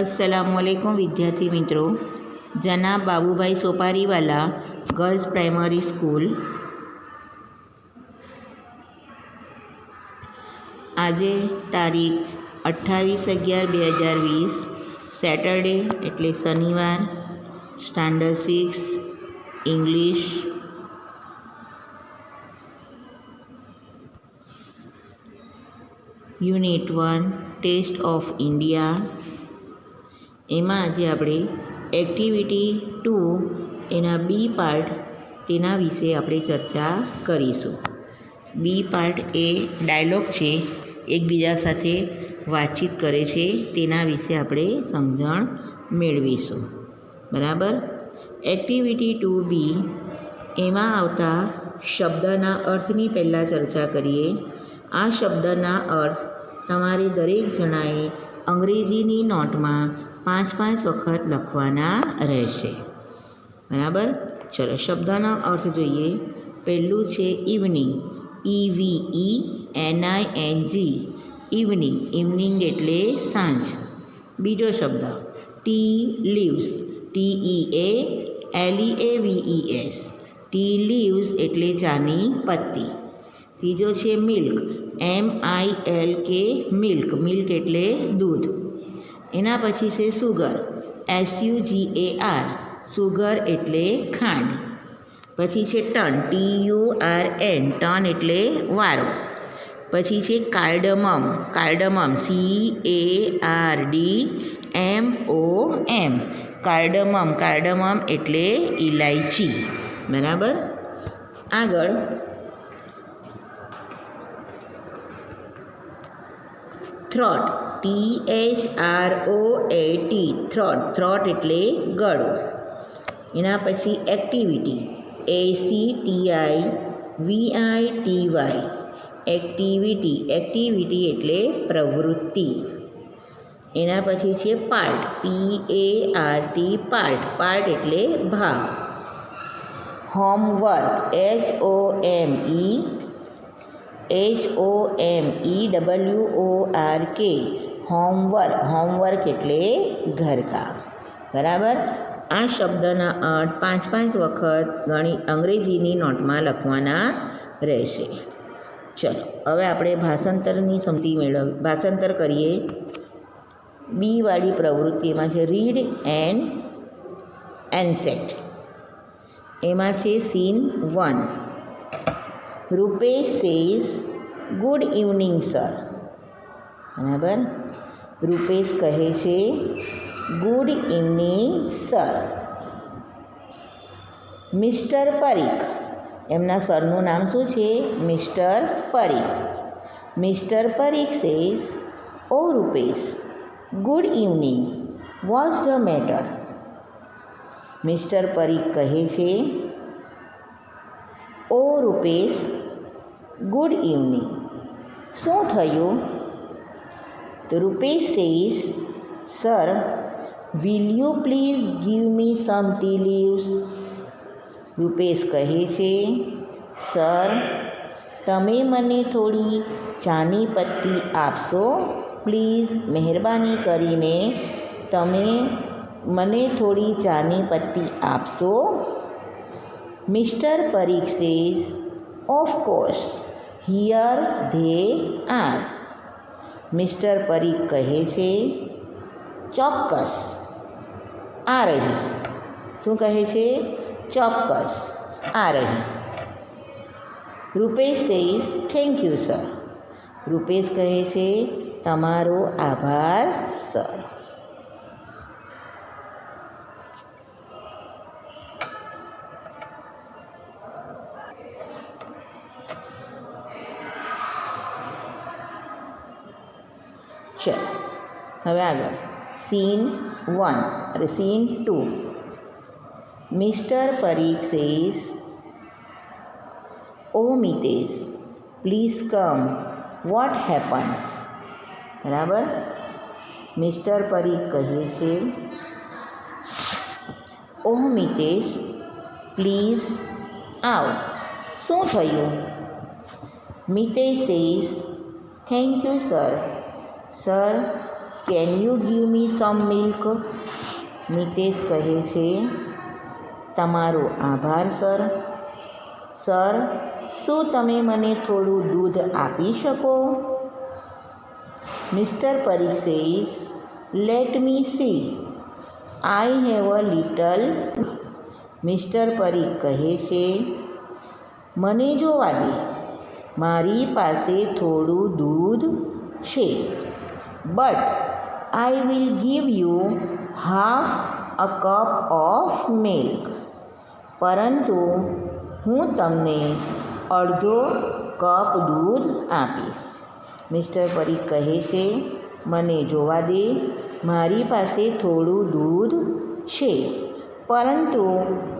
અસલામુઅલૈકુમ વિદ્યાર્થી મિત્રો. જનાબ Babubhai Sopariwala girls primary school. આજે તારીખ અઠ્ઠાવીસ અગિયાર બે હજાર વીસ, સેટરડે એટલે શનિવાર, standard six, English. Unit one, test of India. એમાં આજે આપણે એક્ટિવિટી ટુ એના બી પાર્ટ તેના વિશે આપણે ચર્ચા કરીશું. બી પાર્ટ એ ડાયલોગ છે, એકબીજા સાથે વાતચીત કરે છે, તેના વિશે આપણે સમજણ મેળવીશું. બરાબર? એક્ટિવિટી ટુ બી એમાં આવતા શબ્દના અર્થની પહેલાં ચર્ચા કરીએ. આ શબ્દના અર્થ તમારે દરેક જણાએ અંગ્રેજીની નોટમાં પાંચ પાંચ વખત લખવાના રહેશે. બરાબર? ચલો, શબ્દનો અર્થ જોઈએ. પહેલું છે evening E V E N I N G evening evening એટલે સાંજ. બીજો શબ્દ tea leaves T E A L E A V E S tea leaves એટલે ચાની પત્તી. ત્રીજો છે milk M I L K milk milk એટલે દૂધ. એના પછી છે sugar. S G A R sugar એટલે ખાંડ. પછી છે turn. T U R N turn એટલે વારો. પછી છે cardamom. Cardamom. C A R D M O M cardamom. Cardamom એટલે ઇલાયચી બરાબર? આગળ. Throat. T H R O A T throat throat એટલે ગળો. એના પછી activity A C T I V I T Y activity activity એટલે પ્રવૃત્તિ. એના પછી છે part P A R T part. Part એટલે ભાગ. Homework H O M E H O M E W O R K homework. Homework એટલે ઘરકામ બરાબર? આ શબ્દના અર્થ પાંચ પાંચ વખત ગણી અંગ્રેજીની નોટમાં લખવાના રહેશે. ચલો, હવે આપણે ભાષાંતરની સમજી મેળવ, ભાષાંતર કરીએ. બીવાળી પ્રવૃત્તિમાં છે રીડ એન્ડ એન્સેટ. એમાં છે scene one. Rupesh says good evening, sir. બરાબર? રૂપેશ કહે છે good evening sir mister Parikh. એમના સરનું નામ શું છે? Mister Parikh. Mister Parikh says oh Rupesh good evening was the matter mister Parikh કહે છે, ઓ રૂપેશ ગુડ ઇવનિંગ શું થયું? તો Rupesh says sir will you please give me some tea leaves Rupesh કહે છે, સર, તમે મને થોડી ચાની પત્તી આપશો? પ્લીઝ, મહેરબાની કરીને તમે મને થોડી ચાની પત્તી આપશો? Mister Parikh says of course of course, here they are. Mister Pari કહે છે, ચોક્કસ. આ રહી. શું કહે છે? ચોક્કસ. આ રહી. Rupesh says thank you sir Rupesh કહે છે, તમારો આભાર સર ચલો હવે આગળ સીન વન અરે scene two mister Parikh says oh Mitesh please come what happen બરાબર મિસ્ટર પરીખ કહે છે ઓ મિતેશ પ્લીઝ આવ શું થયું Mitesh says thank you sir sir can you give me some milk Nitesh કહે છે, તમારો આભાર સર સર શું તમે મને થોડું દૂધ આપી શકો? Mister Parikh let me see I have a little mister Parikh કહે છે, મને જોવા દે. મારી પાસે થોડું દૂધ છે. But I will give you half a cup of milk પરંતુ હું તમને અડધો કપ દૂધ આપીશ. મિસ્ટર પરી કહે છે, મને જોવા દે, મારી પાસે થોડું દૂધ છે. પરંતુ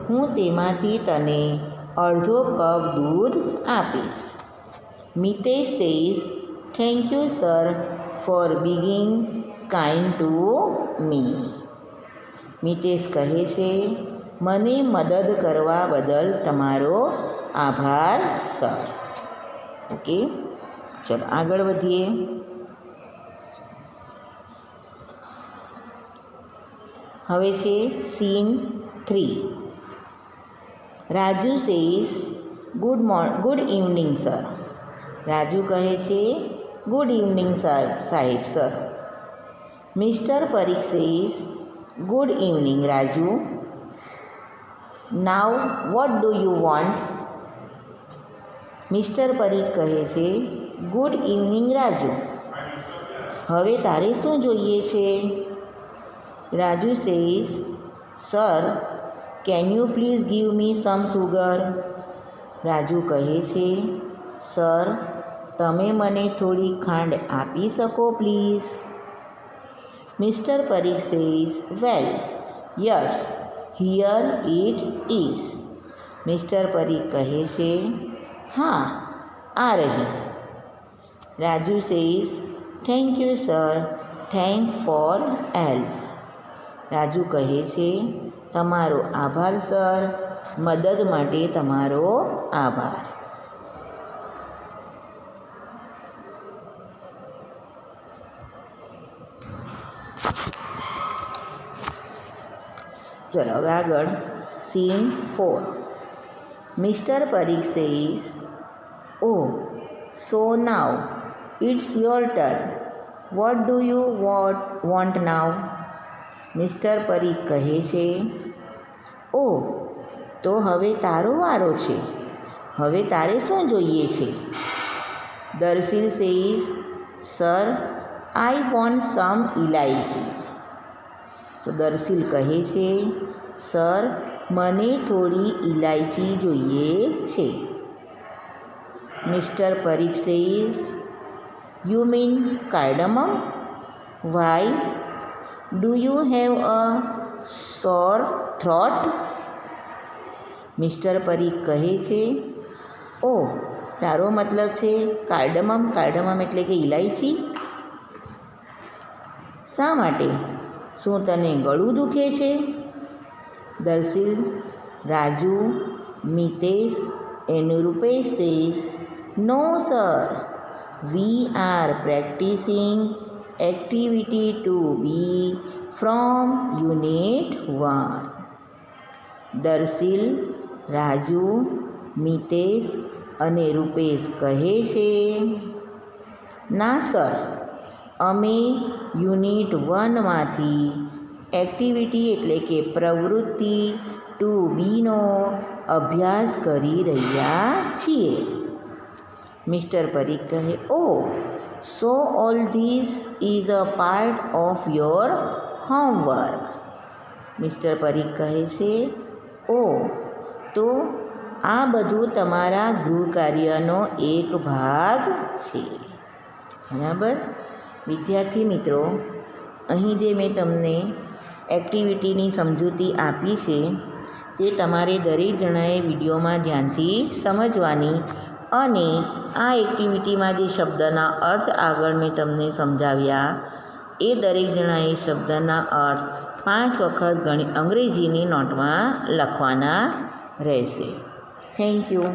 હું તેમાંથી તને અડધો કપ દૂધ આપીશ. Mitesh says thank you sir for being kind to me Mitesh કહે છે, મને મદદ કરવા બદલ તમારો આભાર સર ઓકે ચલો આગળ વધીએ. હવે છે scene three Raju says good morning good evening sir Raju કહે છે ગુડ ઇવનિંગ સાહેબ સાહેબ sir mister Parikh says good evening Raju now what do you want mister Parikh કહે છે ગુડ ઇવનિંગ રાજુ હવે તારે શું જોઈએ છે? Raju says sir can you please give me some sugar Raju કહે છે સર તમે મને થોડી ખાંડ આપી શકો, please? Mister Pari says well, yes, here it is. Mister Pari કહે છે, હા, આ રહી. Raju says thank you, sir, thank for help. Raju કહે છે, તમારો આભાર, સર. મદદ માટે તમારો આભાર. ચલો, હવે આગળ scene four mister Parikh is oh so now it's your turn what do you what want now mister Parikh કહે છે ઓ તો હવે તારો વારો છે. હવે તારે શું જોઈએ છે? Darshil says sir I want some elaichi તો દર્શિલ કહે છે સર મને થોડી ઇલાયચી જોઈએ છે mister Parikh says you mean cardamom why do you have a sore throat mister Parikh કહે છે ઓ તારો મતલબ છે કાર્ડમમ કાર્ડમમ એટલે કે ઇલાયચી શા માટે? શું તને ગળું દુખે છે? Darshil, Raju, Mitesh and Rupesh no, sir. We are practising activity two B from unit one. Darshil, Raju, Mitesh અને રૂપેશ કહે છે. ના, સર. અમે યુનિટ વનમાંથી એક્ટિવિટી એટલે કે પ્રવૃત્તિ ટુ બીનો અભ્યાસ કરી રહ્યા છીએ. મિસ્ટર પરીખ કહે, ઓ, so all this is a part of your homework. Mister Parikh કહે છે, ઓ, તો આ બધું તમારા ગૃહ કાર્યનો એક ભાગ છે. બરાબર? વિદ્યાર્થી મિત્રો, અહીં જે મેં તમને એક્ટિવિટીની સમજૂતી આપી છે, તે તમારે દરેક જણાએ વિડીયોમાં ધ્યાનથી સમજવાની અને આ એક્ટિવિટીમાં જે શબ્દના અર્થ આગળ મેં તમને સમજાવ્યા, એ દરેક જણાએ શબ્દના અર્થ પાંચ વખત ગણી અંગ્રેજીની નોટમાં લખવાના રહેશે. Thank you